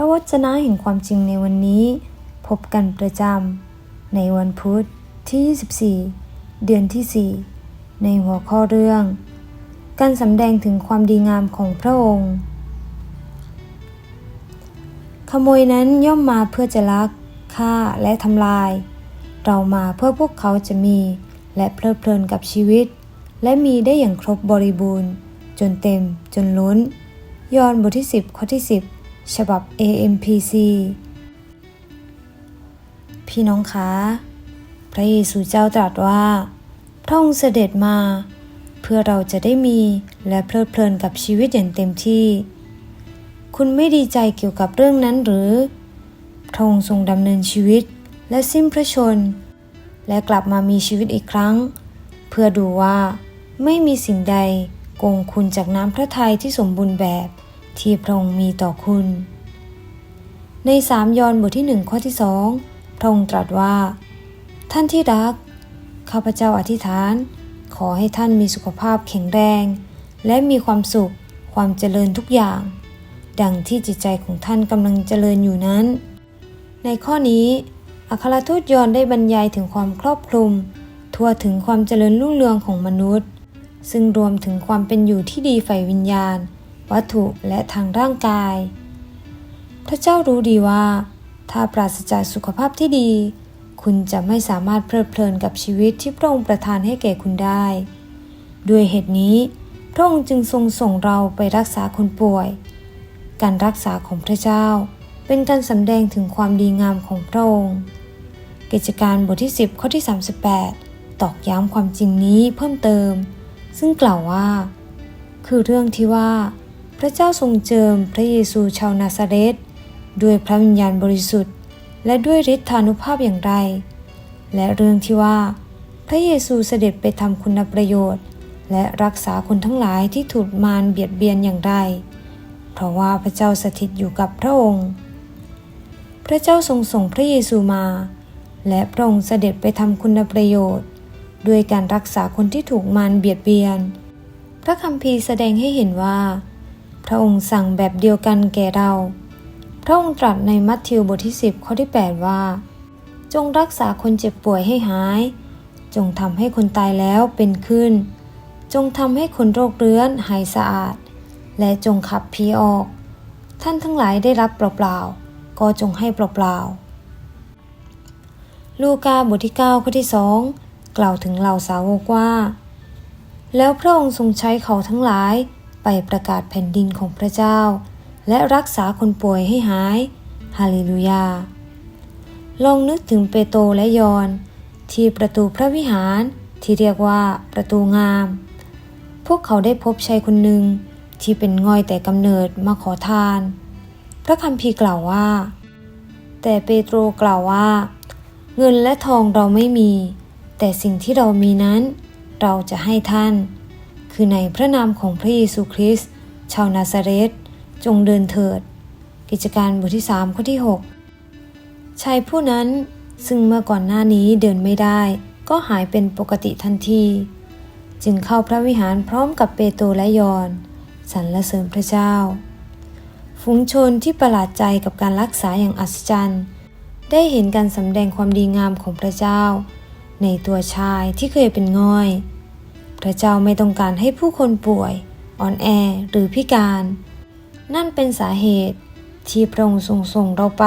ระวจนะแห่งความจริงในวันนี้ พบกันประจำในวันพุธที่ 24 เดือนที่ 4 ในหัวข้อเรื่อง การสำแดงถึงความดีงามของพระองค์ ขโมยนั้นย่อมมาเพื่อจะลักฆ่าและทำลาย เรามาเพื่อพวกเขาจะมี และเพลิดเพลินกับชีวิต และมีได้อย่างครบบริบูรณ์ จนเต็มจนล้นยอห์นบทที่ 10 ข้อที่ 10 ฉบับ AMPC พี่น้องคะพระเยซูเจ้าตรัสว่า พระองค์เสด็จมา เพื่อเราจะได้มีและเพลิดเพลินกับชีวิตอย่างเต็มที่ คุณไม่ดีใจเกี่ยวกับเรื่องนั้นหรือ พระองค์ทรงดำเนินชีวิตและสิ้นพระชน และกลับมามีชีวิตอีกครั้ง เพื่อดูว่าไม่มีสิ่งใดโกงคุณจากน้ำพระทัยที่สมบูรณ์แบบ ที่พระองค์มีต่อคุณ ในสามยอห์นบทที่หนึ่งข้อที่สองพระองค์ตรัสว่า ท่านที่รัก ข้าพเจ้าอธิษฐาน ขอให้ท่านมีสุขภาพแข็งแรง และมีความสุขความเจริญทุกอย่าง ดังที่จิตใจของท่านกำลังเจริญอยู่นั้น ในข้อนี้อัครทูตยอนได้บรรยายถึงความครอบคลุม ทั่วถึงความเจริญรุ่งเรืองของมนุษย์ ซึ่งรวมถึงความเป็นอยู่ที่ดีฝ่ายวิญญาณ วัตถุและทางร่างกาย พระเจ้ารู้ดีว่า ถ้าปราศจากสุขภาพที่ดี คุณจะไม่สามารถเพลิดเพลินกับชีวิตที่พระองค์ประทานให้แก่คุณได้ ด้วยเหตุนี้ พระองค์จึงทรงส่งเราไปรักษาคนป่วย การรักษาของพระเจ้าเป็นการสำแดงถึงความดีงามของพระองค์ กิจการบทที่ 10 ข้อที่ 38 ตอกย้ำความจริงนี้เพิ่มเติม ซึ่งกล่าวว่า คือเรื่องที่ว่า พระเจ้าทรงเจิมพระเยซูชาวนาซาเรตด้วยพระวิญญาณบริสุทธิ์ และด้วยฤทธานุภาพอย่างไร และเรื่องที่ว่า พระเยซูเสด็จไปทำคุณประโยชน์ และรักษาคนทั้งหลายที่ถูกมารเบียดเบียนอย่างไร เพราะว่าพระเจ้าสถิตอยู่กับพระองค์ พระเจ้าทรงส่งพระเยซูมา และพระองค์เสด็จไปทำคุณประโยชน์ ด้วยการรักษาคนที่ถูกมารเบียดเบียน พระคัมภีร์แสดงให้เห็นว่า พระองค์สั่งแบบเดียวกันแก่เรา พระองค์ตรัสในมัทธิวบทที่ 10 ข้อที่ 8 ว่า จงรักษาคนเจ็บป่วยให้หาย จงทำให้คนตายแล้วเป็นขึ้น จงทำให้คนโรคเรื้อนหายสะอาด และจงขับผีออก ท่านทั้งหลายได้รับเปล่าๆ ก็จงให้เปล่าๆ ลูกาบทที่ 9 ข้อที่2กล่าวถึงเหล่าสาวกว่า แล้วพระองค์ทรงใช้เขาทั้งหลาย ไปประกาศแผ่นดินของพระเจ้า และรักษาคนป่วยให้หาย ฮาเลลูยา ลองนึกถึงเปโตรและยอน ที่ประตูพระวิหารที่เรียกว่าประตูงาม พวกเขาได้พบชายคนหนึ่งที่เป็นง่อยแต่กำเนิดมาขอทาน พระคัมภีร์กล่าวว่า แต่เปโตรกล่าวว่า เงินและทองเราไม่มี แต่สิ่งที่เรามีนั้น เราจะให้ท่าน คือในพระนามของพระเยซูคริสต์ชาวนาซาเรตจงเดินเถิด กิจการบทที่3ข้อที่ 6 ชายผู้นั้นซึ่งเมื่อก่อนหน้านี้เดินไม่ได้ ก็หายเป็นปกติทันที จึงเข้าพระวิหารพร้อมกับเปโตรและยอนสรรเสริญพระเจ้า ฝูงชนที่ประหลาดใจกับการรักษาอย่างอัศจรรย์ ได้เห็นการสำแดงความดีงามของพระเจ้า ในตัวชายที่เคยเป็นง่อย พระเจ้าไม่ต้องการให้ผู้คนป่วย อ่อนแอหรือพิการ นั่นเป็นสาเหตุที่พระองค์ทรงส่งเราไป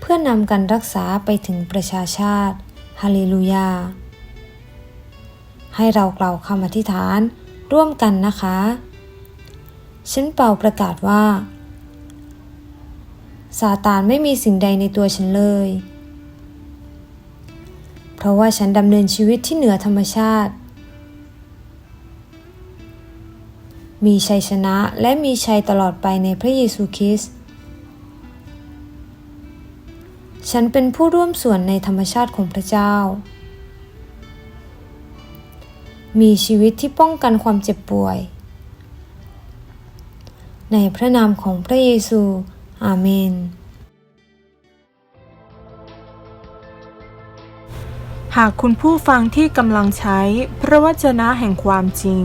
เพื่อนำการรักษาไปถึงประชาชาติฮาเลลูยา ให้เรากล่าวคำอธิษฐานร่วมกันนะคะ ฉันเป่าประกาศว่าซาตานไม่มีสิ่งใดในตัวฉันเลย เพราะว่าฉันดำเนินชีวิตที่เหนือธรรมชาติ มีชัยชนะและมีชัยตลอดไปในพระเยซูคริสต์ ฉันเป็นผู้ร่วมส่วนในธรรมชาติของพระเจ้า มีชีวิตที่ป้องกันความเจ็บป่วย ในพระนามของพระเยซู อาเมน หากคุณผู้ฟังที่กำลังใช้พระวจนะแห่งความจริง